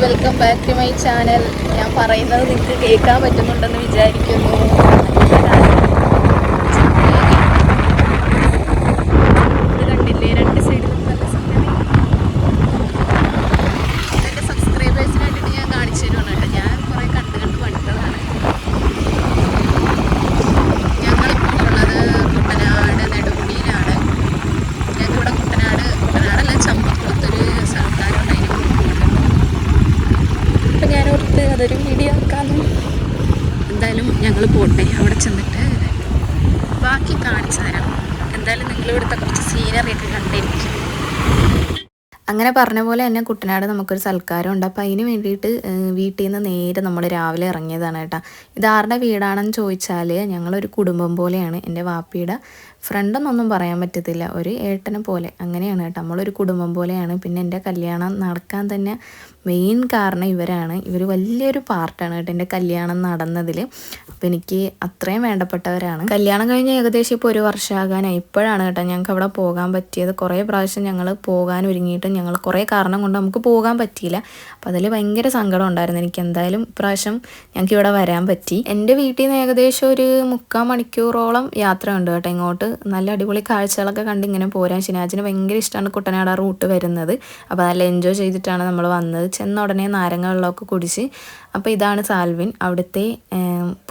Welcome back to my channel ഞാൻ പറയുന്നത് നിങ്ങൾക്ക് കേൾക്കാൻ പറ്റുന്നുണ്ടെന്ന് വിചാരിക്കുന്നു ഇത് കണ്ടില്ലേ രണ്ട് സൈഡിലും നല്ല സംഗതി എന്റെ സബ്സ്ക്രൈബേഴ്സിന് വേണ്ടിയിട്ട് ഞാൻ കാണിച്ചു തരുവാണ് കേട്ടോ ഞാൻ കുറേ കണ്ട് കണ്ട് പഠിത്തതാണ് ഞങ്ങളിപ്പോൾ ഉള്ളത് കുട്ടനാട് നെടുമുടിയിലാണ് ഞങ്ങൾക്കിവിടെ കുട്ടനാട് കുട്ടനാടല്ല ചമ്പക്കുളത്തൊരു സ്ഥലത്താരുണ്ടായിരുന്നു അപ്പം ഞാൻ ഓർത്ത് അതൊരു വീഡിയോ ആക്കാമെന്ന് എന്തായാലും ഞങ്ങൾ പോട്ടെ അവിടെ ചെന്നിട്ട് ബാക്കി കാണിച്ചു തരാം എന്തായാലും നിങ്ങൾ ഇവിടുത്തെ കുറച്ച് സീനറി ഒക്കെ കണ്ടിരിക്കും അങ്ങനെ പറഞ്ഞ പോലെ തന്നെ കുട്ടനാട് നമുക്കൊരു സൽക്കാരം ഉണ്ട്. അപ്പോൾ അതിന് വേണ്ടിയിട്ട് വീട്ടിൽ നിന്ന് നേരെ നമ്മൾ രാവിലെ ഇറങ്ങിയതാണ് കേട്ടോ. ഇതാരുടെ വീടാണെന്ന് ചോദിച്ചാൽ ഞങ്ങളൊരു കുടുംബം പോലെയാണ്. എന്റെ വാപ്പിയുടെ ഫ്രണ്ടെന്നൊന്നും പറയാൻ പറ്റത്തില്ല. ഒരു ഏട്ടനെ പോലെ. അങ്ങനെയാണ് കേട്ടോ. നമ്മളൊരു കുടുംബം പോലെയാണ്. പിന്നെ എന്റെ കല്യാണം നടക്കാൻ തന്നെ മെയിൻ കാരണം ഇവരാണ്. ഇവർ വലിയൊരു പാർട്ടാണ് കേട്ടോ എന്റെ കല്യാണം നടന്നതിൽ അപ്പോൾ എനിക്ക് അത്രയും വേണ്ടപ്പെട്ടവരാണ്. കല്യാണം കഴിഞ്ഞ് ഏകദേശം ഇപ്പോൾ ഒരു വർഷമാകാനായി ഇപ്പോഴാണ് കേട്ടോ ഞങ്ങൾക്ക് അവിടെ പോകാൻ പറ്റിയത്. കുറേ പ്രാവശ്യം ഞങ്ങൾ പോകാൻ ഒരുങ്ങിയിട്ടും ഞങ്ങൾ കുറേ കാരണം കൊണ്ട് നമുക്ക് പോകാൻ പറ്റിയില്ല. അപ്പോൾ അതിൽ ഭയങ്കര സങ്കടം ഉണ്ടായിരുന്നു. എനിക്ക് എന്തായാലും ഇപ്രാവശ്യം ഞങ്ങൾക്ക് ഇവിടെ വരാൻ പറ്റി. എന്റെ വീട്ടിൽ നിന്ന് ഏകദേശം ഒരു മുക്കാൽ മണിക്കൂറോളം യാത്ര ഉണ്ട് കേട്ടോ ഇങ്ങോട്ട്. നല്ല അടിപൊളി കാഴ്ചകളൊക്കെ കണ്ട് ഇങ്ങനെ പോരാൻ ഷിനാജിന് ഭയങ്കര ഇഷ്ടമാണ് കുട്ടനാട് ആ റൂട്ട് വരുന്നത്. അപ്പോൾ നല്ല എൻജോയ് ചെയ്തിട്ടാണ് നമ്മൾ വന്നത്. ചെന്ന ഉടനെ നാരങ്ങ വെള്ളമൊക്കെ കുടിച്ച്. അപ്പോൾ ഇതാണ് സാൽവിൻ. അവിടുത്തെ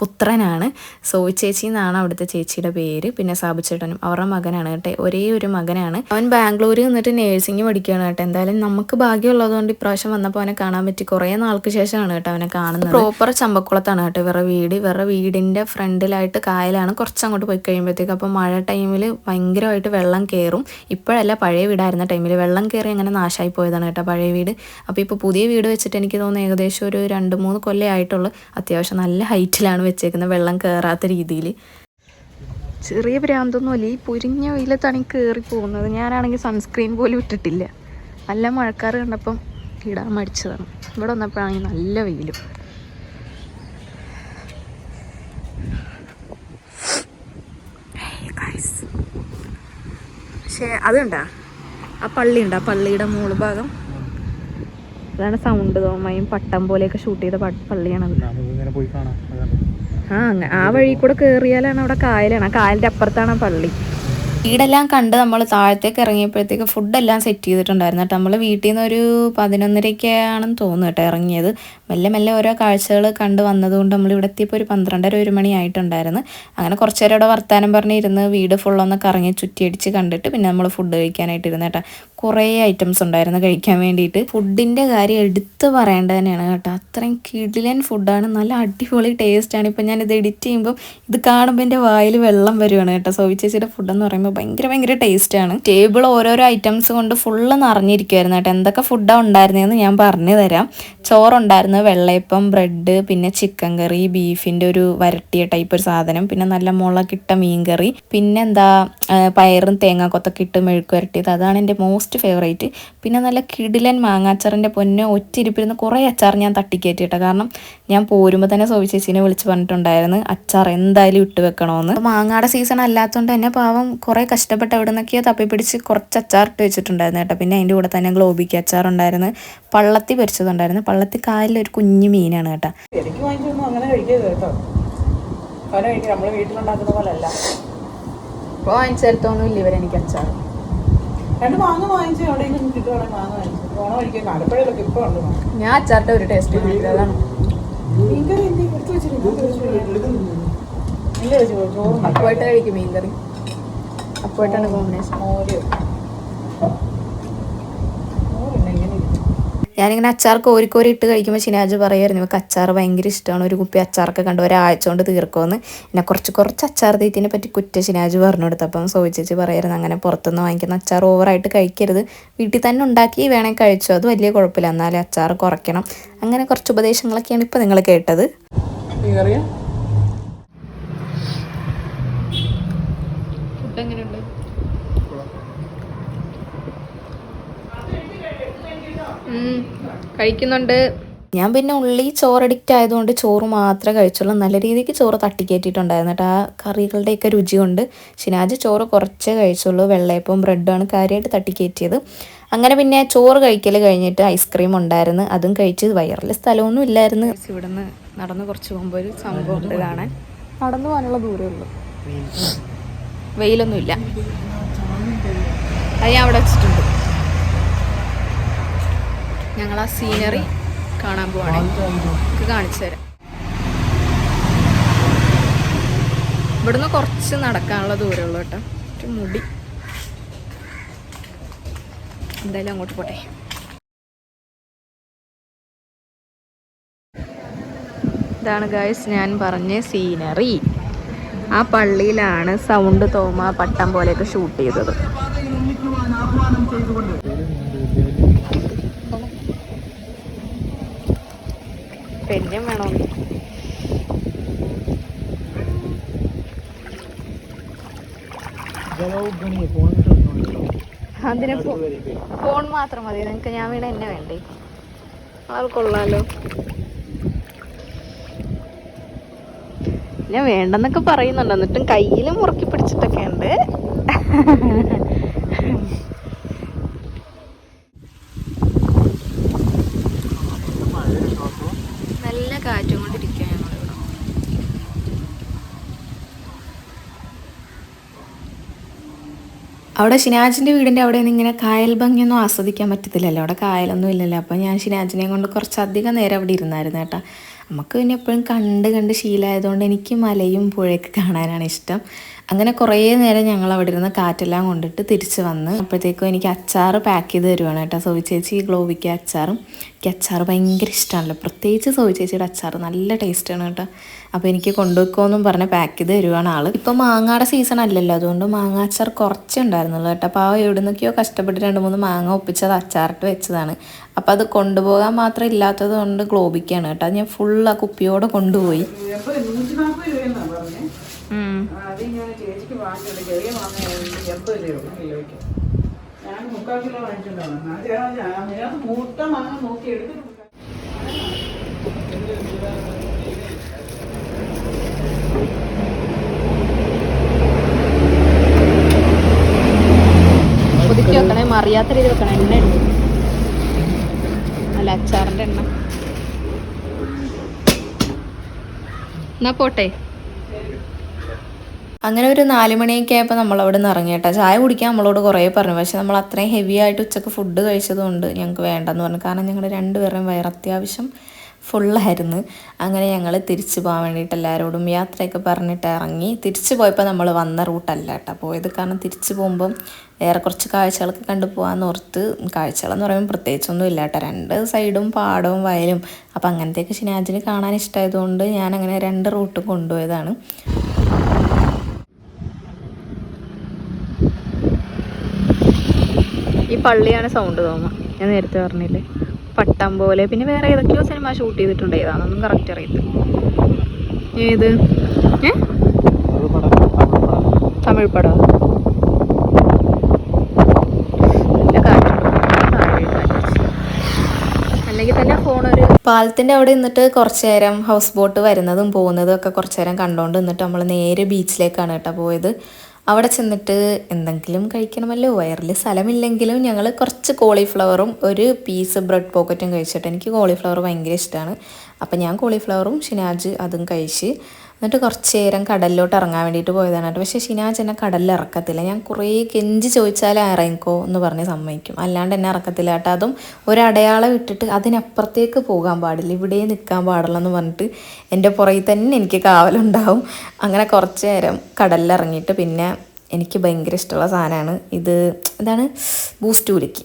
പുത്രനാണ്. സോയി ചേച്ചി എന്നാണ് അവിടുത്തെ ചേച്ചിയുടെ പേര്. പിന്നെ സാബു ചേട്ടനും അവരുടെ മകനാണ് കേട്ടെ. ഒരേ ഒരു മകനാണ്. അവൻ ബാംഗ്ലൂരിൽ നിന്നിട്ട് നേഴ്സിംഗ് പഠിക്കുകയാണ് കേട്ടോ. എന്തായാലും നമുക്ക് ഭാഗ്യമുള്ളതുകൊണ്ട് ഇപ്രാവശ്യം വന്നപ്പോൾ അവനെ കാണാൻ പറ്റി. കുറേ നാൾക്ക് ശേഷമാണ് കേട്ടോ അവനെ കാണുന്നത്. പ്രോപ്പർ ചമ്പക്കുളത്താണ് കേട്ടോ ഇവരുടെ വീട്. ഇവരുടെ വീടിന്റെ ഫ്രണ്ടിലായിട്ട് കായലാണ്. കുറച്ചങ്ങോട്ട് പോയി കഴിയുമ്പോഴത്തേക്ക്. അപ്പോൾ മഴ ടൈമിൽ ഭയങ്കരമായിട്ട് വെള്ളം കയറും ഇപ്പോഴല്ല പഴയ വീടായിരുന്ന ടൈമിൽ വെള്ളം കയറി അങ്ങനെ നാശമായി പോയതാണ് കേട്ടോ പഴയ വീട്. അപ്പോൾ ഇപ്പോൾ പുതിയ വീട് വെച്ചിട്ട് എനിക്ക് തോന്നുന്നു ഏകദേശം ഒരു രണ്ട് മൂന്ന് കൊല്ലേ ആയിട്ടുള്ളൂ. അത്യാവശ്യം നല്ല ഹൈറ്റിലാണ് വെച്ചേക്കുന്നത് വെള്ളം കയറാത്ത രീതിയിൽ ചെറിയ ഭ്രാന്തൊന്നുമല്ല ഈ പൊരിഞ്ഞ വെയിലത്താണ് ഈ കയറി പോകുന്നത്. ഞാനാണെങ്കിൽ സൺസ്ക്രീൻ പോലും ഇട്ടിട്ടില്ല. നല്ല മഴക്കാറ് കണ്ടപ്പം ഇടാൻ മടിച്ചതാണ്. ഇവിടെ വന്നപ്പോഴാണെങ്കിൽ നല്ല വെയിലും. പക്ഷേ അതുണ്ടാ. ആ പള്ളി ഉണ്ട് ആ പള്ളിയുടെ മുകൾ ഭാഗം. അതാണ് സൗണ്ട് തോമയും പട്ടം പോലെയൊക്കെ ഷൂട്ട് ചെയ്ത പള്ളിയാണത് ആ ആ വഴി കൂടെ കയറിയാലാണ് അവിടെ കായലാണ്. ആ കായലിന്റെ അപ്പുറത്താണ് ആ പള്ളി. വീടെല്ലാം കണ്ട് നമ്മൾ താഴത്തേക്ക് ഇറങ്ങിയപ്പോഴത്തേക്ക് ഫുഡെല്ലാം സെറ്റ് ചെയ്തിട്ടുണ്ടായിരുന്നു കേട്ടോ. നമ്മൾ വീട്ടിൽ നിന്ന് ഒരു പതിനൊന്നരക്കാണെന്ന് തോന്നുന്നു കേട്ടോ ഇറങ്ങിയത്. മെല്ലെ മെല്ലെ ഓരോ കാഴ്ചകൾ കണ്ട് വന്നതുകൊണ്ട് നമ്മൾ ഇവിടെ എത്തിയപ്പോൾ ഒരു പന്ത്രണ്ടര ഒരു മണി ആയിട്ടുണ്ടായിരുന്നു. അങ്ങനെ കുറച്ച് നേരം ഇവിടെ വർത്താനം പറഞ്ഞിരുന്ന് വീട് ഫുള്ളൊന്ന് കറങ്ങി ചുറ്റിയടിച്ച് കണ്ടിട്ട് പിന്നെ നമ്മൾ ഫുഡ് കഴിക്കാനായിട്ട് ഇരുന്ന് കേട്ടോ. കുറേ ഐറ്റംസ് ഉണ്ടായിരുന്നു കഴിക്കാൻ വേണ്ടിയിട്ട്. ഫുഡിന്റെ കാര്യം എടുത്ത് പറയേണ്ടത് തന്നെയാണ് കേട്ടോ. അത്രയും കിടിലൻ ഫുഡാണ് നല്ല അടിപൊളി ടേസ്റ്റാണ് ഇപ്പം ഞാനിത് എഡിറ്റ് ചെയ്യുമ്പോൾ ഇത് കാണുമ്പോൾ എന്റെ വായിൽ വെള്ളം വരുവാണ് കേട്ടോ. സോവി ചേച്ചിയുടെ ഫുഡ് എന്ന് പറയുമ്പോൾ ഭയങ്കര ഭയങ്കര ടേസ്റ്റാണ് ടേബിൾ ഓരോരോ ഐറ്റംസ് കൊണ്ട് ഫുള്ള് നിറഞ്ഞിരിക്കുമായിരുന്നു കേട്ടോ. എന്തൊക്കെ ഫുഡാണ് ഉണ്ടായിരുന്നതെന്ന് ഞാൻ പറഞ്ഞു തരാം ചോറുണ്ടായിരുന്നു വെള്ളയപ്പം ബ്രെഡ് പിന്നെ ചിക്കൻ കറി ബീഫിന്റെ ഒരു വരട്ടിയ ടൈപ്പ് ഒരു സാധനം. പിന്നെ നല്ല മുളകിട്ട മീൻ കറി. പിന്നെ എന്താ പയറും തേങ്ങാക്കൊത്തൊക്കെ ഇട്ട് മെഴുക്ക് വരട്ടിയത്. അതാണ് എന്റെ മോസ്റ്റ് ഫേവറേറ്റ് പിന്നെ നല്ല കിടിലൻ മാങ്ങാച്ചാറിന്റെ പൊന്നെ ഒറ്റിരിപ്പിരുന്ന് കുറേ അച്ചാർ ഞാൻ തട്ടിക്കയറ്റി കേട്ടോ കാരണം ഞാൻ പോരുമ്പോൾ തന്നെ സോവി ചേച്ചീനെ വിളിച്ച് പറഞ്ഞിട്ടുണ്ടായിരുന്നു അച്ചാർ എന്തായാലും ഇട്ട് വെക്കണമെന്ന് മാങ്ങയുടെ സീസൺ അല്ലാത്തതുകൊണ്ട് തന്നെ പാവം കുറേ കഷ്ടപ്പെട്ട് എവിടെ നിന്നൊക്കെയോ തപ്പിപ്പിടിച്ച് കുറച്ച് അച്ചാർ ഇട്ട് വെച്ചിട്ടുണ്ടായിരുന്നു കേട്ടോ. പിന്നെ അതിന്റെ കൂടെ തന്നെ ഗ്ലോബിക്ക് അച്ചാർ ഉണ്ടായിരുന്നു പള്ളത്തി പൊരിച്ചതുണ്ടായിരുന്നു. പള്ളത്തി കായലിൽ ഒരു കുഞ്ഞു മീനാണ് കേട്ടോ. എനിക്ക് വാങ്ങിച്ചൊന്നും അങ്ങനെ കഴിക്കരുത് കേട്ടോ. അവനെ കഴിക്കുക നമ്മൾ വീട്ടിലുണ്ടാക്കുന്ന പോലെ അല്ല ഇപ്പോൾ വാങ്ങിച്ചെടുത്തൊന്നും ഇല്ല ഇവരെനിക്ക് അച്ചാർ രണ്ട് മാങ്ങ വാങ്ങിച്ചു എവിടെയെങ്കിലും കിട്ടുവാണെങ്കിൽ മാങ്ങ വാങ്ങിച്ചു. ഓണം കഴിക്കാൻ ആലപ്പുഴയിലൊക്കെ ഇപ്പോൾ ഉണ്ട് ഞാൻ അച്ചാറിന്റെ ഒരു ടേസ്റ്റ് അതാണ്. മീൻകറി എന്ത് എടുത്ത് വെച്ചിട്ടുണ്ട്. ചോറും കഴിക്കും കോമ്പിനേഷൻ മോര്. ഞാനിങ്ങനെ അച്ചാർ കോരി കോരി ഇട്ട് കഴിക്കുമ്പോൾ ഷിനാജ് പറയുമായിരുന്നു നമുക്ക് അച്ചാർ ഭയങ്കര ഇഷ്ടമാണ് ഒരു കുപ്പി അച്ചാറൊക്കെ കണ്ട് ഒരാഴ്ച കൊണ്ട് തീർക്കുമെന്ന് എന്നെ കുറച്ച് കുറച്ച് അച്ചാർ തീറ്റിനെ പറ്റി കുറ്റ ഷിനാജ് പറഞ്ഞു കൊടുത്തപ്പം സോചിച്ച് പറയായിരുന്നു അങ്ങനെ പുറത്തുനിന്ന് വാങ്ങിക്കുന്ന അച്ചാർ ഓവറായിട്ട് കഴിക്കരുത്. വീട്ടിൽ തന്നെ ഉണ്ടാക്കി വേണേൽ കഴിച്ചു അത് വലിയ കുഴപ്പമില്ല. എന്നാലും അച്ചാർ കുറയ്ക്കണം. അങ്ങനെ കുറച്ച് ഉപദേശങ്ങളൊക്കെയാണ് ഇപ്പോൾ നിങ്ങൾ കേട്ടത് മീൻ കറിയാ ഫുഡ് എങ്ങനെയുണ്ട് കഴിക്കുന്നുണ്ട്. ഞാൻ പിന്നെ ഉള്ളി ചോറ് അഡിക്റ്റ് ആയതുകൊണ്ട് ചോറ് മാത്രമേ കഴിച്ചുള്ളൂ. നല്ല രീതിക്ക് ചോറ് തട്ടിക്കയറ്റിയിട്ടുണ്ടായിരുന്നു കേട്ടോ. ആ കറികളുടെയൊക്കെ രുചി കൊണ്ട് ഷിനാജ് ചോറ് കുറച്ചേ കഴിച്ചുള്ളൂ. വെള്ളയപ്പവും ബ്രെഡുമാണ് കാര്യമായിട്ട് തട്ടിക്കയറ്റിയത് അങ്ങനെ പിന്നെ ചോറ് കഴിക്കൽ കഴിഞ്ഞിട്ട് ഐസ്ക്രീം ഉണ്ടായിരുന്നു. അതും കഴിച്ച് വയറിൽ സ്ഥലമൊന്നും ഇല്ലായിരുന്നു. ഇവിടുന്ന് നടന്ന് കുറച്ച് പോകുമ്പോൾ ഒരു സംഭവം ഉണ്ട് കാണാൻ. നടന്നു പോകാനുള്ള ദൂരമേ ഉള്ളൂ. വെയിലൊന്നുമില്ല. അത് ഞാൻ അവിടെ വെച്ചിട്ടുണ്ട്. ഞങ്ങൾ ആ സീനറി കാണാൻ പോവാണ്. നമുക്ക് കാണിച്ചു തരാം. ഇവിടുന്ന് കുറച്ച് നടക്കാനുള്ള ദൂരമുള്ളൂ കേട്ടോ. ഒരു മുടി. എന്തായാലും അങ്ങോട്ട് പോട്ടെ. ഇതാണ് ഗായ്സ് ഞാൻ പറഞ്ഞ സീനറി ആ പള്ളിയിലാണ് സൗണ്ട് തോമ പട്ടം പോലെയൊക്കെ ഷൂട്ട് ചെയ്തത്. പെന്നും വേണോ അതിന് ഫോൺ മാത്രം മതി. നിങ്ങക്ക് ഞാൻ വീണ എന്നെ വേണ്ടേ? കൊള്ളാലോ. ഞാൻ വേണ്ടെന്നൊക്കെ പറയുന്നുണ്ട്. എന്നിട്ടും കയ്യിൽ മുറുക്കി പിടിച്ചിട്ടൊക്കെ ഉണ്ട്. നല്ല കാറ്റും കൊണ്ടിരിക്കുക ഞങ്ങളിവിടെ അവിടെ ഷിനാജിന്റെ വീടിന്റെ അവിടെ നിന്ന് ഇങ്ങനെ കായൽ ഭംഗിയൊന്നും ആസ്വദിക്കാൻ പറ്റത്തില്ലല്ലോ. അവിടെ കായലൊന്നും ഇല്ലല്ലോ. അപ്പോൾ ഞാൻ ഷിനാജിനെ കൊണ്ട് കുറച്ചധികം നേരം അവിടെ ഇരുന്നായിരുന്നു കേട്ടോ. നമുക്ക് പിന്നെ എപ്പോഴും കണ്ട് കണ്ട് ശീലമായതുകൊണ്ട് എനിക്ക് മലയും പുഴയൊക്കെ കാണാനാണ് ഇഷ്ടം. അങ്ങനെ കുറേ നേരം ഞങ്ങൾ അവിടെ ഇരുന്ന് കാറ്റെല്ലാം കൊണ്ടിട്ട് തിരിച്ച് വന്ന് അപ്പോഴത്തേക്കും എനിക്ക് അച്ചാർ പാക്ക് ചെയ്ത് തരുവാണ് കേട്ടോ. സോവി ചേച്ചി ഗ്ലോവിക്ക് അച്ചാറും. എനിക്ക് അച്ചാർ ഭയങ്കര ഇഷ്ടമാണല്ലോ. പ്രത്യേകിച്ച് സോവി ചേച്ചിയുടെ അച്ചാർ നല്ല ടേസ്റ്റാണ് കേട്ടോ. അപ്പോൾ എനിക്ക് കൊണ്ടുവെക്കുമെന്നും പറഞ്ഞ് പാക്ക് ചെയ്ത് തരുവാണ് ആൾ ഇപ്പോൾ മാങ്ങയുടെ സീസൺ അല്ലല്ലോ അതുകൊണ്ട് മാങ്ങ അച്ചാർ കുറച്ചേ ഉണ്ടായിരുന്നുള്ളൂ കേട്ടോ. അപ്പോൾ ആ എവിടെ നിന്നൊക്കെയോ കഷ്ടപ്പെട്ട് രണ്ട് മൂന്ന് മാങ്ങ ഒപ്പിച്ചത് അച്ചാറിട്ട് വെച്ചതാണ്. അപ്പോൾ അത് കൊണ്ടുപോകാൻ മാത്രം ഇല്ലാത്തത് കൊണ്ട് ഗ്ലോബിക്കാണ് കേട്ടോ. ഞാൻ ഫുൾ ആ കുപ്പിയോടെ കൊണ്ടുപോയി. അത് ഞാൻ ചേച്ചിക്ക് വാങ്ങിയത് ചെറിയ വാങ്ങുകയാണെങ്കിൽ എൺപത് രൂപ കിലോയ്ക്ക്. ഞാൻ മുക്കാൽ കിലോ വാങ്ങിച്ചിട്ടുണ്ടാവും അതിനകത്ത് മൂട്ട മാങ്ങ നോക്കി എടുത്തിട്ട് പുതുക്കി വെക്കണേ മറിയാത്ത രീതി വെക്കണേ എണ്ണ ഉണ്ട് അല്ല അച്ചാറിന്റെ എണ്ണ. എന്നാ പോട്ടെ. അങ്ങനെ ഒരു നാല് മണിയൊക്കെ ആയപ്പോൾ നമ്മൾ അവിടെ നിന്ന് ഇറങ്ങി കേട്ടോ. ചായ കുടിക്കാൻ നമ്മളോട് കുറേ പറഞ്ഞു. പക്ഷെ നമ്മൾ അത്രയും ഹെവി ആയിട്ട് ഉച്ചയ്ക്ക് ഫുഡ് കഴിച്ചതുകൊണ്ട് ഞങ്ങൾക്ക് വേണ്ടെന്ന് പറഞ്ഞു. കാരണം ഞങ്ങൾ രണ്ടുപേരും വയറ് അത്യാവശ്യം ഫുള്ളായിരുന്നു അങ്ങനെ ഞങ്ങൾ തിരിച്ചു പോകാൻ വേണ്ടിയിട്ട് എല്ലാവരോടും യാത്രയൊക്കെ പറഞ്ഞിട്ട് ഇറങ്ങി. തിരിച്ചു പോയപ്പോൾ നമ്മൾ വന്ന റൂട്ടല്ല കേട്ടോ. പോയത് കാരണം തിരിച്ചു പോകുമ്പം വേറെ കുറച്ച് കാഴ്ചകളൊക്കെ കണ്ടു പോകാമെന്ന് ഓർത്ത് കാഴ്ചകളെന്ന് പറയുമ്പോൾ പ്രത്യേകിച്ചൊന്നും ഇല്ല കേട്ടോ. രണ്ട് സൈഡും പാടവും വയലും. അപ്പം അങ്ങനത്തെയൊക്കെ ഷിനാജിന് കാണാൻ ഇഷ്ടമായതുകൊണ്ട് ഞാൻ അങ്ങനെ രണ്ട് റൂട്ടും കൊണ്ടുപോയതാണ്. പള്ളിയാണ് സൗണ്ട് തോന്നുന്നു. ഞാൻ നേരത്തെ പറഞ്ഞില്ലേ? പട്ടം പോലെ. പിന്നെ വേറെ ഏതൊക്കെയോ സിനിമ ഷൂട്ട് ചെയ്തിട്ടുണ്ട്. ഏതാണെന്നൊന്നും കറക്റ്റ് അറിയത്തില്ല. ഏത്? തമിഴ് പടം. അല്ലെങ്കിൽ തന്നെ ഫോൺ ഒരു പാലത്തിന്റെ അവിടെ നിന്നിട്ട് കുറച്ച് നേരം ഹൗസ് ബോട്ട് വരുന്നതും പോകുന്നതും ഒക്കെ കുറച്ച് നേരം കണ്ടുകൊണ്ട് നിന്നിട്ട് നമ്മൾ നേരെ ബീച്ചിലേക്കാണ് കേട്ടോ പോയത്. അവിടെ ചെന്നിട്ട് എന്തെങ്കിലും കഴിക്കണമല്ലോ. വയറിൽ സ്ഥലമില്ലെങ്കിലും ഞങ്ങൾ കുറച്ച് കോളിഫ്ലവറും ഒരു പീസ് ബ്രെഡ് പോക്കറ്റും കഴിച്ചിട്ട് എനിക്ക് കോളിഫ്ലവർ ഭയങ്കര ഇഷ്ടമാണ് അപ്പം ഞാൻ കോളിഫ്ലവറും ഷിനാജ് അതും കഴിച്ച് എന്നിട്ട് കുറച്ച് നേരം കടലിലോട്ട് ഇറങ്ങാൻ വേണ്ടിയിട്ട് പോയതാണ് കേട്ടോ. പക്ഷേ ഷിനാജ് എന്നെ കടലിൽ ഇറക്കത്തില്ല. ഞാൻ കുറേ കെഞ്ചി ചോദിച്ചാൽ ഇറങ്ങിക്കോ എന്ന് പറഞ്ഞ് സമ്മതിക്കും. അല്ലാണ്ട് എന്നെ ഇറക്കത്തില്ല കേട്ടോ. അതും ഒരടയാളം ഇട്ടിട്ട് അതിനപ്പുറത്തേക്ക് പോകാൻ പാടില്ല. ഇവിടെ നിൽക്കാൻ പാടില്ല എന്ന് പറഞ്ഞിട്ട് എന്റെ പുറകിൽ തന്നെ എനിക്ക് കാവലുണ്ടാവും. അങ്ങനെ കുറച്ച് നേരം കടലിൽ ഇറങ്ങിയിട്ട് പിന്നെ എനിക്ക് ഭയങ്കര ഇഷ്ടമുള്ള സാധനമാണ്. ഇത് എന്താണ്? ബൂസ്റ്റ് ഉരുക്കി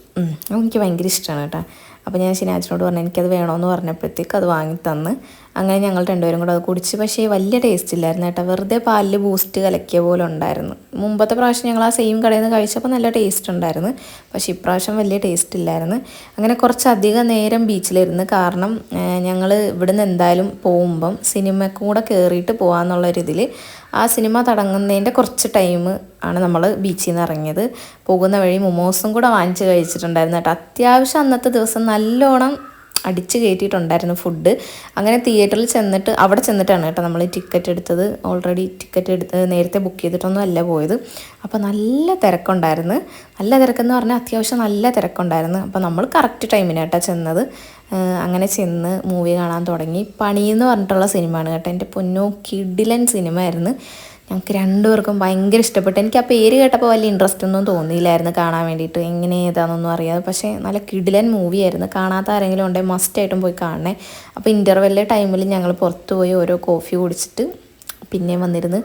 എനിക്ക് ഭയങ്കര ഇഷ്ടമാണ് കേട്ടോ. അപ്പോൾ ഞാൻ ഷിനാജിനോട് പറഞ്ഞു എനിക്കത് വേണമെന്ന് പറഞ്ഞപ്പോഴത്തേക്ക് അത് വാങ്ങി തന്ന്. അങ്ങനെ ഞങ്ങൾ രണ്ടുപേരും കൂടെ അത് കുടിച്ച്. പക്ഷേ വലിയ ടേസ്റ്റ് ഇല്ലായിരുന്നു കേട്ടോ. വെറുതെ പാലിൽ ബൂസ്റ്റ് കലക്കിയ പോലെ ഉണ്ടായിരുന്നു. മുമ്പത്തെ പ്രാവശ്യം ഞങ്ങൾ ആ സെയിം കടയിൽ നിന്ന് കഴിച്ചപ്പോൾ നല്ല ടേസ്റ്റ് ഉണ്ടായിരുന്നു. പക്ഷേ ഇപ്രാവശ്യം വലിയ ടേസ്റ്റ് ഇല്ലായിരുന്നു. അങ്ങനെ കുറച്ചധികം നേരം ബീച്ചിലിരുന്ന് കാരണം ഞങ്ങൾ ഇവിടുന്ന് എന്തായാലും പോകുമ്പം സിനിമ കൂടെ കയറിയിട്ട് പോകാമെന്നുള്ളൊരിതിൽ ആ സിനിമ തുടങ്ങുന്നതിന്റെ കുറച്ച് ടൈം ആണ് നമ്മൾ ബീച്ചിൽ നിന്ന് ഇറങ്ങിയത്. പോകുന്ന വഴി മൊമോസും കൂടെ വാങ്ങിച്ച് കഴിച്ചിട്ടുണ്ടായിരുന്നു കേട്ടോ. അത്യാവശ്യം അന്നത്തെ ദിവസം നല്ലോണം അടിച്ച് കയറ്റിയിട്ടുണ്ടായിരുന്നു ഫുഡ് അങ്ങനെ തിയേറ്ററിൽ ചെന്നിട്ട് അവിടെ ചെന്നിട്ടാണ് കേട്ടോ നമ്മൾ ടിക്കറ്റ് എടുത്തത്. ഓൾറെഡി ടിക്കറ്റ് എടുത്ത് നേരത്തെ ബുക്ക് ചെയ്തിട്ടൊന്നും അല്ല പോയത്. അപ്പോൾ നല്ല തിരക്കുണ്ടായിരുന്നു. നല്ല തിരക്കെന്ന് പറഞ്ഞാൽ അത്യാവശ്യം നല്ല തിരക്കുണ്ടായിരുന്നു. അപ്പോൾ നമ്മൾ കറക്റ്റ് ടൈമിനാട്ടോ ചെന്നത്. അങ്ങനെ ചെന്ന് മൂവി കാണാൻ തുടങ്ങി. പണി എന്ന് പറഞ്ഞിട്ടുള്ള സിനിമയാണ് കേട്ടോ. എന്റെ പൊന്നോ കിഡിലൻ സിനിമ ആയിരുന്നു. ഞങ്ങൾക്ക് രണ്ടുപേർക്കും ഭയങ്കര ഇഷ്ടപ്പെട്ടു. എനിക്ക് ആ പേര് കേട്ടപ്പോൾ വലിയ ഇൻട്രസ്റ്റ് ഒന്നും തോന്നിയില്ലായിരുന്നു കാണാൻ വേണ്ടിയിട്ട്. എങ്ങനെ ഏതാണെന്നൊന്നും അറിയാതെ. പക്ഷേ നല്ല കിഡിലൻ മൂവി ആയിരുന്നു. കാണാത്ത ആരെങ്കിലും ഉണ്ടെങ്കിൽ മസ്റ്റായിട്ടും പോയി കാണണേ. അപ്പോൾ ഇന്റർവെല്ലിലെ ടൈമിൽ ഞങ്ങൾ പുറത്ത് പോയി ഓരോ കോഫി കുടിച്ചിട്ട് പിന്നെ വന്നിരുന്ന്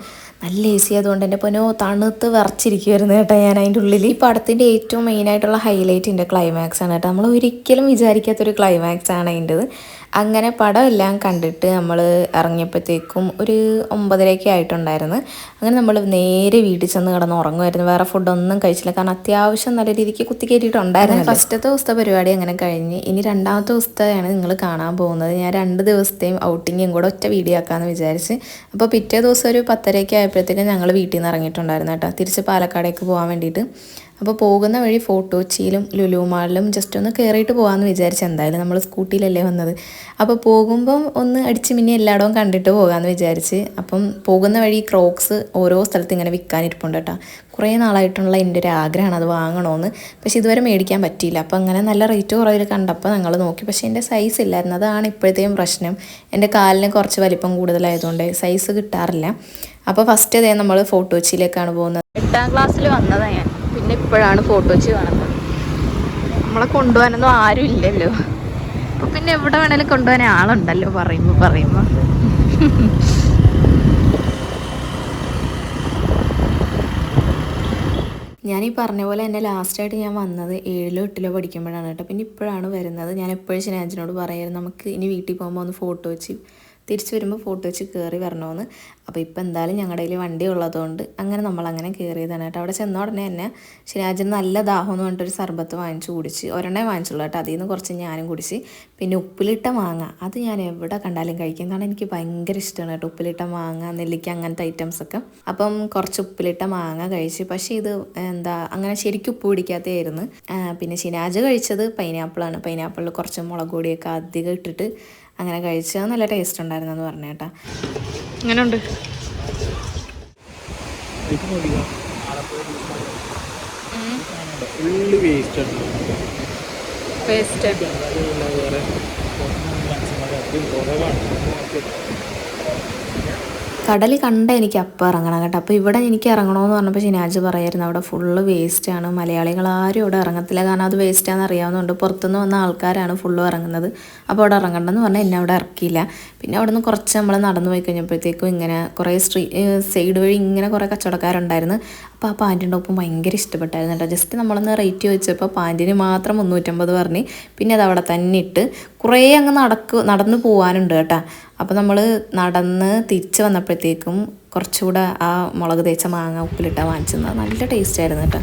നല്ല എ സി അതുകൊണ്ട് എന്റെ പൊന്നോ തണുത്ത് വിറച്ചിരിക്കുമായിരുന്നു കേട്ടോ ഞാൻ അതിന്റെ ഉള്ളിൽ ഈ പടത്തിന്റെ ഏറ്റവും മെയിനായിട്ടുള്ള ഹൈലൈറ്റ് എന്റെ ക്ലൈമാക്സ് ആണ് കേട്ടോ. നമ്മൾ ഒരിക്കലും വിചാരിക്കാത്തൊരു ക്ലൈമാക്സ് ആണ് അതിന്റെത്. അങ്ങനെ പടം എല്ലാം കണ്ടിട്ട് നമ്മൾ ഇറങ്ങിയപ്പോഴത്തേക്കും ഒരു ഒമ്പതരയൊക്കെ ആയിട്ടുണ്ടായിരുന്നു. അങ്ങനെ നമ്മൾ നേരെ വീട്ടിൽ ചെന്ന് കിടന്ന് ഉറങ്ങുമായിരുന്നു. വേറെ ഫുഡൊന്നും കഴിച്ചില്ല. കാരണം അത്യാവശ്യം നല്ല രീതിക്ക് കുത്തി കയറ്റിയിട്ടുണ്ടായിരുന്നു ഫസ്റ്റത്തെ ദിവസത്തെ പരിപാടി അങ്ങനെ കഴിഞ്ഞ് ഇനി രണ്ടാമത്തെ ദിവസത്തെയാണ് നിങ്ങൾ കാണാൻ പോകുന്നത്. ഞാൻ രണ്ട് ദിവസത്തെയും ഔട്ടിങ്ങും കൂടെ ഒറ്റ വീഡിയോ ആക്കാമെന്ന് വിചാരിച്ച്. അപ്പോൾ പിറ്റേ ദിവസം ഒരു പത്തരയൊക്കെ ആയപ്പോഴത്തേക്കും ഞങ്ങൾ വീട്ടിൽ നിന്ന് ഇറങ്ങിയിട്ടുണ്ടായിരുന്നു കേട്ടോ. തിരിച്ച് പാലക്കാടേക്ക് പോകാൻ വേണ്ടിയിട്ട്. അപ്പോൾ പോകുന്ന വഴി ഫോട്ടോച്ചിയിലും ലുലുമാളിലും ലുലു മാളിലും ജസ്റ്റ് ഒന്ന് കയറിയിട്ട് പോകാമെന്ന് വിചാരിച്ചു എന്തായാലും നമ്മൾ സ്കൂട്ടിയിലല്ലേ വന്നത്. അപ്പോൾ പോകുമ്പം ഒന്ന് അടിച്ച് മിന്നി എല്ലായിടവും കണ്ടിട്ട് പോകാമെന്ന് വിചാരിച്ച്. അപ്പം പോകുന്ന വഴി ക്രോക്സ് ഓരോ സ്ഥലത്ത് ഇങ്ങനെ വിൽക്കാനിരിപ്പുണ്ട് കേട്ടോ. കുറേ നാളായിട്ടുള്ള എന്റെ ഒരു ആഗ്രഹമാണ് അത് വാങ്ങണമെന്ന് പക്ഷേ ഇതുവരെ മേടിക്കാൻ പറ്റിയില്ല. അപ്പോൾ അങ്ങനെ നല്ല റേറ്റ് കുറവിൽ കണ്ടപ്പോൾ ഞങ്ങൾ നോക്കി. പക്ഷേ എന്റെ സൈസ് ഇല്ലായിരുന്നു. അതാണ് ഇപ്പോഴത്തെയും പ്രശ്നം. എന്റെ കാലിന് കുറച്ച് വലിപ്പം കൂടുതലായതുകൊണ്ട് സൈസ് കിട്ടാറില്ല. അപ്പോൾ ഫസ്റ്റ് ഇതേ നമ്മൾ ഫോട്ടോച്ചിലേക്കാണ് പോകുന്നത്. എട്ടാം ക്ലാസ്സിൽ വന്നതാണ് ഞാൻ. പിന്നെ ഇപ്പോഴാണ് ഫോട്ടോ വെച്ച് കാണുന്നത്. നമ്മളെ കൊണ്ടുപോകാനൊന്നും ആരും ഇല്ലല്ലോ. അപ്പൊ പിന്നെ എവിടെ വേണേലും കൊണ്ടുപോകാൻ ആളുണ്ടല്ലോ പറയുമ്പോ പറയുമ്പോ. ഞാൻ ഈ പറഞ്ഞ പോലെ തന്നെ ലാസ്റ്റായിട്ട് ഞാൻ വന്നത് ഏഴിലോ എട്ടിലോ പഠിക്കുമ്പോഴാണ് കേട്ടോ. പിന്നെ ഇപ്പോഴാണ് വരുന്നത്. ഞാൻ എപ്പോഴും ശനാജിനോട് പറയായിരുന്നു നമുക്ക് ഇനി വീട്ടിൽ പോകുമ്പോൾ ഒന്ന് ഫോട്ടോ വെച്ച് തിരിച്ച് വരുമ്പോൾ ഫോട്ടോ വെച്ച് കയറി വരണമെന്ന് അപ്പോൾ ഇപ്പോൾ എന്തായാലും ഞങ്ങളുടെ കയ്യിൽ വണ്ടി ഉള്ളതുകൊണ്ട് അങ്ങനെ നമ്മൾ അങ്ങനെ കയറിയതാണ് കേട്ടോ. അവിടെ ചെന്ന ഉടനെ തന്നെ ശനിയാജിന് നല്ല ദാഹം എന്ന് പറഞ്ഞിട്ടൊരു സർബത്ത് വാങ്ങിച്ചു കുടിച്ച് ഒരെണ്ണേ വാങ്ങിച്ചുള്ളൂ കേട്ടോ. അതിൽ നിന്ന് കുറച്ച് ഞാനും കുടിച്ച്. പിന്നെ ഉപ്പിലിട്ട മാങ്ങ അത് ഞാൻ എവിടെ കണ്ടാലും കഴിക്കും. കാരണം എനിക്ക് ഭയങ്കര ഇഷ്ടമാണ് കേട്ടോ. ഉപ്പിലിട്ട മാങ്ങ നെല്ലിക്ക അങ്ങനത്തെ ഐറ്റംസ് ഒക്കെ. അപ്പം കുറച്ച് ഉപ്പിലിട്ട മാങ്ങ കഴിച്ച് പക്ഷേ ഇത് എന്താ അങ്ങനെ ശരിക്കും ഉപ്പ് പിടിക്കാത്തതായിരുന്നു പിന്നെ ശിനാജ് കഴിച്ചത് പൈനാപ്പിളാണ് പൈനാപ്പിളിൽ കുറച്ച് മുളക് പൊടിയൊക്കെ അധികം ഇട്ടിട്ട് അങ്ങനെ കഴിച്ചാൽ നല്ല ടേസ്റ്റ് ഉണ്ടായിരുന്നു എന്ന് പറഞ്ഞു കേട്ടാ. എങ്ങനെയുണ്ട് ഫുള്ള് വേസ്റ്റ് കടൽ കണ്ട എനിക്ക് അപ്പം ഇറങ്ങണം കേട്ടോ. അപ്പോൾ ഇവിടെ എനിക്ക് ഇറങ്ങണമെന്ന് പറഞ്ഞപ്പോൾ ഷിനാജ് പറയായിരുന്നു അവിടെ ഫുള്ള് വേസ്റ്റാണ് മലയാളികൾ ആരും ഇവിടെ ഇറങ്ങത്തില്ല. കാരണം അത് വേസ്റ്റാണെന്ന് അറിയാവുന്നതുകൊണ്ട് പുറത്തുനിന്ന് വന്ന ആൾക്കാരാണ് ഫുള്ളും ഇറങ്ങുന്നത്. അപ്പോൾ അവിടെ ഇറങ്ങണ്ടെന്ന് പറഞ്ഞാൽ എന്നെ അവിടെ ഇറക്കിയില്ല. പിന്നെ അവിടെ നിന്ന് കുറച്ച് നമ്മൾ നടന്നു പോയി കഴിഞ്ഞപ്പോഴത്തേക്കും ഇങ്ങനെ കുറേ സ്ട്രീ സൈഡ് വഴി ഇങ്ങനെ കുറേ കച്ചവടക്കാരുണ്ടായിരുന്നു. അപ്പോൾ ആ പാന്റിന്റെ ഒപ്പം ഭയങ്കര ഇഷ്ടപ്പെട്ടായിരുന്നു കേട്ടോ. ജസ്റ്റ് നമ്മളൊന്ന് റേറ്റ് ചോദിച്ചപ്പോൾ പാന്റിന് മാത്രം മുന്നൂറ്റമ്പത് പറഞ്ഞ് പിന്നെ അത് അവിടെ തന്നെ ഇട്ട് കുറേ അങ്ങ് നടക്ക് നടന്ന് പോകാനുണ്ട് കേട്ടോ. അപ്പോൾ നമ്മൾ നടന്ന് തിരിച്ച് വന്നപ്പോഴത്തേക്കും കുറച്ചുകൂടെ ആ മുളക് തേച്ച മാങ്ങ ഉപ്പിലിട്ട വാങ്ങിച്ചത്. നല്ല ടേസ്റ്റ് ആയിരുന്നു കേട്ടോ.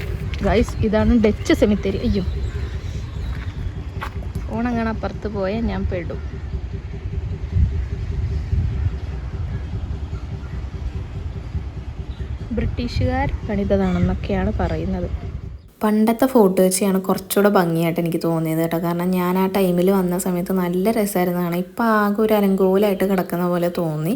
ഇതാണ് ഡച്ച് സെമിത്തേരി അയ്യോ. ഓണങ്ങനെ അപ്പുറത്ത് പോയാൽ ഞാൻ പെടും. ബ്രിട്ടീഷുകാർ പണിതതാണെന്നൊക്കെയാണ് പറയുന്നത്. പണ്ടത്തെ ഫോട്ടോ വെച്ചാണ് കുറച്ചുകൂടെ ഭംഗിയായിട്ട് എനിക്ക് തോന്നിയത് കേട്ടോ. കാരണം ഞാൻ ആ ടൈമിൽ വന്ന സമയത്ത് നല്ല രസമായിരുന്നതാണ്. ഇപ്പം ആകെ ഒരു അലങ്കോലായിട്ട് കിടക്കുന്ന പോലെ തോന്നി.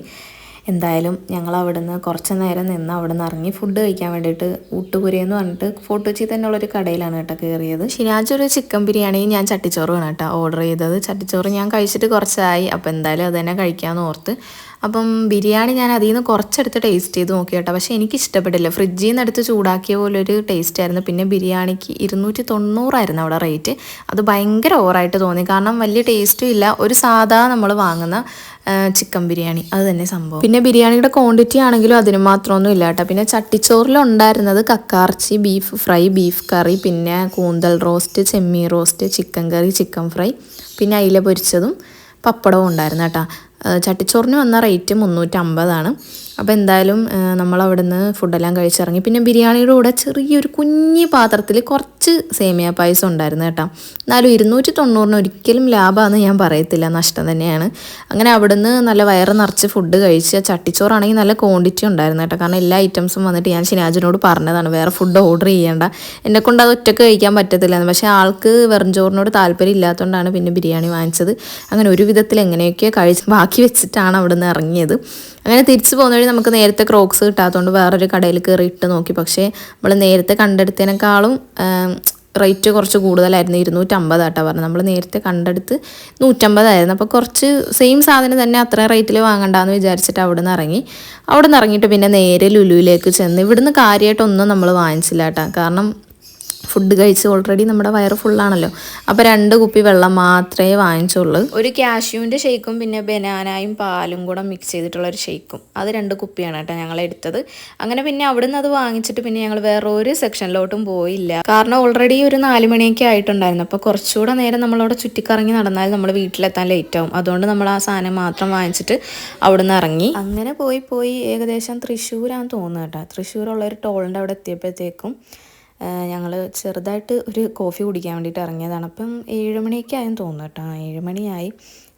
എന്തായാലും ഞങ്ങൾ അവിടുന്ന് കുറച്ച് നേരം നിന്ന് അവിടുന്ന് ഇറങ്ങി ഫുഡ് കഴിക്കാൻ വേണ്ടിയിട്ട് ഊട്ടുപുരയെന്ന് പറഞ്ഞിട്ട് ഫോട്ടോ വെച്ചിൽ തന്നെയുള്ളൊരു കടയിലാണ് കേട്ടോ കയറിയത്. ശനിയാഴ്ച ഒരു ചിക്കൻ ബിരിയാണി ഞാൻ ചട്ടിച്ചോറുമാണ് കേട്ടോ. ഓർഡർ ചെയ്തത്. ചട്ടിച്ചോറ് ഞാൻ കഴിച്ചിട്ട് കുറച്ചായി. അപ്പോൾ എന്തായാലും അത് തന്നെ കഴിക്കാമെന്ന് ഓർത്ത് അപ്പം ബിരിയാണി ഞാൻ അതിൽ നിന്ന് കുറച്ചെടുത്ത് ടേസ്റ്റ് ചെയ്ത് നോക്കി കേട്ടോ. പക്ഷേ എനിക്ക് ഇഷ്ടപ്പെട്ടില്ല ഫ്രിഡ്ജിൽ നിന്ന് എടുത്ത് ചൂടാക്കിയ പോലെ ഒരു ടേസ്റ്റ് ആയിരുന്നു. പിന്നെ ബിരിയാണിക്ക് ഇരുന്നൂറ്റി തൊണ്ണൂറായിരുന്നു അവിടെ റേറ്റ് അത് ഭയങ്കര ഓവറായിട്ട് തോന്നി. കാരണം വലിയ ടേസ്റ്റും ഇല്ല. ഒരു സാധാ നമ്മൾ വാങ്ങുന്ന ചിക്കൻ ബിരിയാണി. അത് തന്നെ സംഭവം. പിന്നെ ബിരിയാണിയുടെ ക്വാണ്ടിറ്റി ആണെങ്കിലും അതിന് മാത്രമൊന്നും ഇല്ല കേട്ടോ. പിന്നെ ചട്ടിച്ചോറിലുണ്ടായിരുന്നത് കക്കാർച്ചി ബീഫ് ഫ്രൈ ബീഫ് കറി പിന്നെ കൂന്തൽ റോസ്റ്റ് ചെമ്മീൻ roast chicken curry chicken fry പിന്നെ അയില പൊരിച്ചതും പപ്പടവും ഉണ്ടായിരുന്നു കേട്ടോ. ചട്ടിച്ചോറിന് വന്ന റേറ്റ് മുന്നൂറ്റമ്പതാണ്. അപ്പോൾ എന്തായാലും നമ്മൾ അവിടുന്ന് ഫുഡെല്ലാം കഴിച്ചിറങ്ങി. പിന്നെ ബിരിയാണിയുടെ കൂടെ ചെറിയൊരു കുഞ്ഞി പാത്രത്തിൽ കുറച്ച് സേമിയ പായസം ഉണ്ടായിരുന്നു കേട്ടോ. എന്നാലും ഇരുന്നൂറ്റി തൊണ്ണൂറിന് ഒരിക്കലും ലാഭമാണെന്ന് ഞാൻ പറയത്തില്ല. നഷ്ടം തന്നെയാണ്. അങ്ങനെ അവിടുന്ന് നല്ല വയറ് നിറച്ച് ഫുഡ് കഴിച്ച് ചട്ടിച്ചോറാണെങ്കിൽ നല്ല ക്വാണ്ടിറ്റി ഉണ്ടായിരുന്നു കേട്ടോ. കാരണം എല്ലാ ഐറ്റംസും വന്നിട്ട് ഞാൻ ഷിനാജിനോട് പറഞ്ഞതാണ് വേറെ ഫുഡ് ഓർഡർ ചെയ്യേണ്ട. എന്നെ കൊണ്ട് അത് ഒറ്റയ്ക്ക് കഴിക്കാൻ പറ്റത്തില്ല പക്ഷേ ആൾക്ക് വെറും ചോറിനോട് താല്പര്യം ഇല്ലാത്തതുകൊണ്ടാണ് പിന്നെ ബിരിയാണി വാങ്ങിച്ചത്. അങ്ങനെ ഒരു വിധത്തിൽ എങ്ങനെയൊക്കെ കഴിച്ച് ബാക്കി വെച്ചിട്ടാണ് അവിടുന്ന് ഇറങ്ങിയത്. അങ്ങനെ തിരിച്ചു പോകുന്ന വഴി നമുക്ക് നേരത്തെ ക്രോക്സ് കിട്ടാത്തതുകൊണ്ട് വേറൊരു കടയിൽ കയറി ഇട്ട് നോക്കി. പക്ഷേ നമ്മൾ നേരത്തെ കണ്ടെടുത്തതിനേക്കാളും റേറ്റ് കുറച്ച് കൂടുതലായിരുന്നു. ഇരുന്നൂറ്റമ്പത് ഇരുന്നൂറ്റമ്പതാട്ടോ പറഞ്ഞത്. നമ്മൾ നേരത്തെ കണ്ടെടുത്ത് നൂറ്റമ്പതായിരുന്നു അപ്പോൾ കുറച്ച് സെയിം സാധനം തന്നെ അത്ര റേറ്റിൽ വാങ്ങണ്ടെന്ന് വിചാരിച്ചിട്ട് അവിടെ നിന്ന് ഇറങ്ങി. അവിടെ നിന്ന് ഇറങ്ങിയിട്ട് പിന്നെ നേരെ ലുലുവിലേക്ക് ചെന്ന്. ഇവിടുന്ന് കാര്യമായിട്ടൊന്നും നമ്മൾ വാങ്ങിച്ചില്ല കേട്ടോ കാരണം ഫുഡ് കഴിച്ച് ഓൾറെഡി നമ്മുടെ വയറ് ഫുള്ളാണല്ലോ അപ്പോൾ രണ്ട് കുപ്പി വെള്ളം മാത്രമേ വാങ്ങിച്ചുള്ളൂ. ഒരു കാഷ്യൂവിന്റെ ഷെയ്ക്കും പിന്നെ ബനാനായും പാലും കൂടെ മിക്സ് ചെയ്തിട്ടുള്ള ഒരു ഷെയ്ക്കും അത് രണ്ട് കുപ്പിയാണ് കേട്ടോ ഞങ്ങൾ എടുത്തത്. അങ്ങനെ പിന്നെ അവിടുന്ന് അത് വാങ്ങിച്ചിട്ട് പിന്നെ ഞങ്ങൾ വേറൊരു സെക്ഷനിലോട്ടും പോയില്ല. കാരണം ഓൾറെഡി ഒരു നാല് മണിയൊക്കെ ആയിട്ടുണ്ടായിരുന്നു. അപ്പോൾ കുറച്ചുകൂടെ നേരം നമ്മളവിടെ ചുറ്റിക്കറങ്ങി നടന്നാൽ നമ്മൾ വീട്ടിലെത്താൻ ലേറ്റ് ആവും. അതുകൊണ്ട് നമ്മൾ ആ സാധനം മാത്രം വാങ്ങിച്ചിട്ട് അവിടുന്ന് ഇറങ്ങി. അങ്ങനെ പോയി പോയി ഏകദേശം തൃശ്ശൂരാന്ന് തോന്നുന്നു കേട്ടോ. തൃശ്ശൂരുള്ള ഒരു ടോളിന്റെ അവിടെ എത്തിയപ്പോഴത്തേക്കും ഞങ്ങൾ ചെറുതായിട്ട് ഒരു കോഫി കുടിക്കാൻ വേണ്ടിയിട്ട് ഇറങ്ങിയതാണ്. അപ്പം ഏഴ് മണിയൊക്കെ ആയെന്ന് തോന്നുന്നു കേട്ടോ. ഏഴുമണിയായി.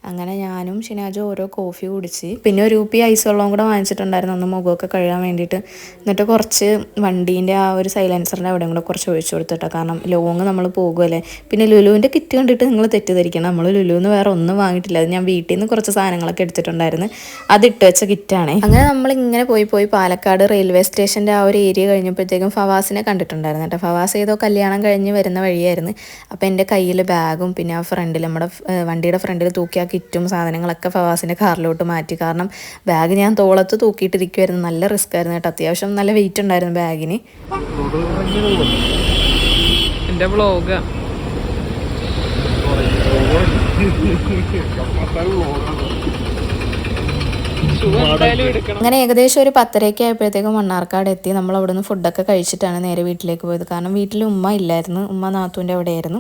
അങ്ങനെ ഞാനും ഷിനാജും ഓരോ കോഫി കുടിച്ച്. പിന്നെ ഒരു പി ഐസ് വെള്ളവും കൂടെ വാങ്ങിച്ചിട്ടുണ്ടായിരുന്നു ഒന്ന് മുഖമൊക്കെ കഴുകാൻ വേണ്ടിയിട്ട്. എന്നിട്ട് കുറച്ച് വണ്ടീന്റെ ആ ഒരു സൈലൻസറിന്റെ അവിടെയും കൂടെ കുറച്ച് ഒഴിച്ചു കൊടുത്തിട്ടോ. കാരണം ലോങ് നമ്മൾ പോകുമല്ലേ പിന്നെ ലുലുവിന്റെ കിറ്റ് കണ്ടിട്ട് നിങ്ങൾ തെറ്റിദ്ധരിക്കണം. നമ്മൾ ലുലുവിന്ന് വേറെ ഒന്നും വാങ്ങിയിട്ടില്ല. അത് ഞാൻ വീട്ടിൽ നിന്ന് കുറച്ച് സാധനങ്ങളൊക്കെ എടുത്തിട്ടുണ്ടായിരുന്നു. അതിട്ട് വെച്ച കിറ്റാണേ. അങ്ങനെ നമ്മൾ ഇങ്ങനെ പോയി പോയി പാലക്കാട് റെയിൽവേ സ്റ്റേഷന്റെ ആ ഒരു ഏരിയ കഴിഞ്ഞപ്പോഴത്തേക്കും ഫവാസിനെ കണ്ടിട്ടുണ്ടായിരുന്നു കേട്ടോ. ഫവാസ് ഏതോ കല്യാണം കഴിഞ്ഞ് വരുന്ന വഴിയായിരുന്നു. അപ്പോൾ എന്റെ കയ്യിൽ ബാഗും പിന്നെ ആ ഫ്രണ്ടിൽ നമ്മുടെ വണ്ടിയുടെ ഫ്രണ്ടിൽ തൂക്കിയ ആ കിറ്റും സാധനങ്ങളൊക്കെ ഫവാസിന്റെ കാറിലോട്ട് മാറ്റി. കാരണം ബാഗ് ഞാൻ തോളത്ത് തൂക്കിയിട്ടിരിക്കുമായിരുന്നു നല്ല റിസ്ക് ആയിരുന്നു കേട്ടോ. അത്യാവശ്യം നല്ല വെയിറ്റ് ഉണ്ടായിരുന്നു ബാഗിന് എന്റെ വ്ളോഗ് അങ്ങനെ ഏകദേശം ഒരു പത്തരയ്ക്ക് ആയപ്പോഴത്തേക്കും മണ്ണാർക്കാട് എത്തി. നമ്മൾ അവിടെ നിന്ന് ഫുഡൊക്കെ കഴിച്ചിട്ടാണ് നേരെ വീട്ടിലേക്ക് പോയത്. കാരണം വീട്ടിൽ ഉമ്മ ഇല്ലായിരുന്നു. ഉമ്മ നാത്തൂന്റെ അവിടെയായിരുന്നു.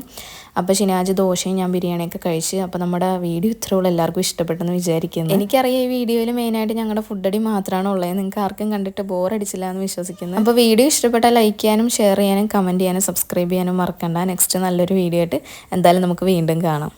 അപ്പോൾ ഷിനാജ് ദോശയും ഞാൻ ബിരിയാണിയൊക്കെ കഴിച്ച് അപ്പോൾ നമ്മുടെ വീഡിയോ ഇത്രയുള്ള. എല്ലാവർക്കും ഇഷ്ടപ്പെട്ടെന്ന് വിചാരിക്കുന്നു. എനിക്കറിയാം ഈ വീഡിയോയിൽ മെയിനായിട്ട് ഞങ്ങളുടെ ഫുഡടി മാത്രമാണ് ഉള്ളത് നിങ്ങൾക്ക് ആർക്കും കണ്ടിട്ട് ബോർ അടിച്ചില്ല എന്ന് വിശ്വസിക്കുന്നു. അപ്പോൾ വീഡിയോ ഇഷ്ടപ്പെട്ടാൽ ലൈക്ക് ചെയ്യാനും ഷെയർ ചെയ്യാനും കമന്റ് ചെയ്യാനും സബ്സ്ക്രൈബ് ചെയ്യാനും മറക്കണ്ട. നെക്സ്റ്റ് നല്ലൊരു വീഡിയോ ആയിട്ട് എന്തായാലും നമുക്ക് വീണ്ടും കാണാം.